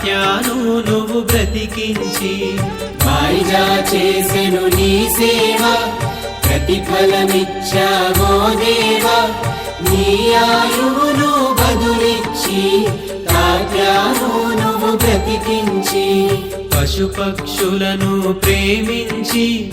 తాత్యాను నువ్వు బ్రతికించి. వాయిదా చేసెను నీ సేవ ప్రతిఫలమిచ్చావో దేవా. నీ ఆయువును బదులిచ్చి తాత్యాను నువ్వు బ్రతికించి. పశుపక్షులను ప్రేమించి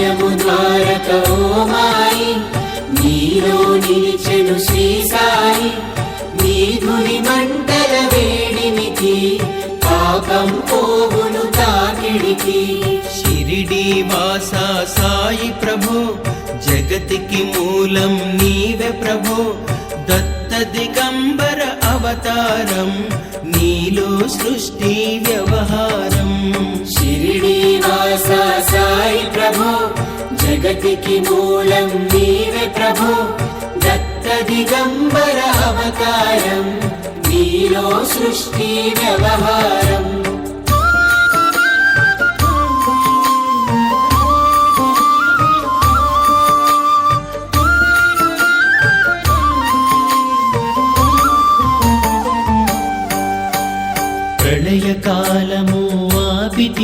ధన్యము ద్వారక ఓ మాయి. నీలో నిలిచెను శ్రీ సాయి నీ ధుని మంటల వేడినికి పాపం పోవును తాకిడికి. షిరిడి వాస సాయి ప్రభు జగతికి మూలం నీవే ప్రభు. దత్త దిగంబర అవతారం నీలో సృష్టి వ్యవహారం. షిరిడి వాస సాయి ప్రభో జగతికి మూలం నీవే ప్రభో దత్త దిగంబర అవతారం